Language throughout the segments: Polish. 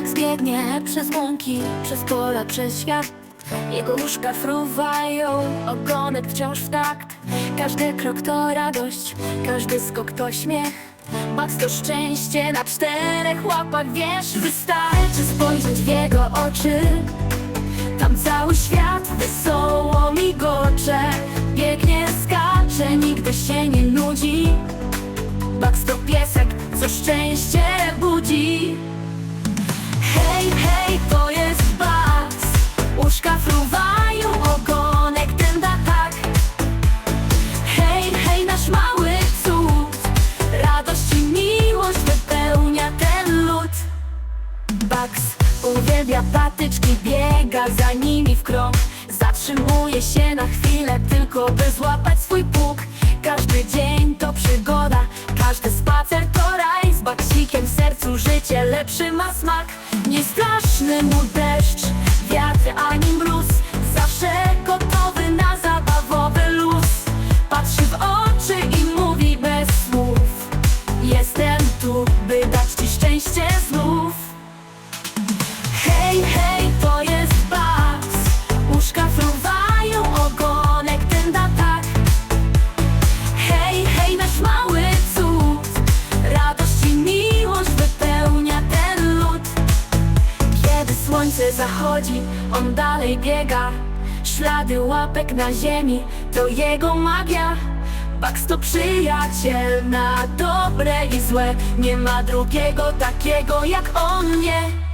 Max biegnie przez łąki, przez pola, przez świat. Jego uszka fruwają, ogonek wciąż w takt. Każdy krok to radość, każdy skok to śmiech. Max to szczęście na czterech łapach, wiesz Wystarczy spojrzeć w jego oczy. Tam cały świat wesoło migocze. Biegnie, skacze, nigdy się nie nudzi. Bugs to piesek, co szczęście budzi uwielbia patyczki, biega za nimi w krąg. Zatrzymuje się na chwilę tylko by złapać swój pług Każdy dzień to przygoda, każdy spacer to raj. Z baksikiem w sercu życie lepszy ma smak. Nie straszny mu deszcz, wiatr ani mróz. Zawsze gotowy na zabawowy luz. Patrzy w oczy i mówi bez słów. Jestem tu, by dać ci szczęście znów słońce zachodzi, on dalej biega. Ślady łapek na ziemi, to jego magia. Bugs to przyjaciel na dobre i złe. Nie ma drugiego takiego jak on, nie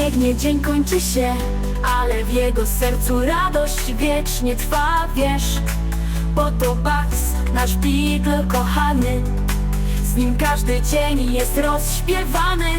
biegnie, dzień kończy się Ale w jego sercu radość wiecznie trwa, wiesz? Bo to Bugs, nasz Beagle kochany. Z nim każdy dzień jest rozśpiewany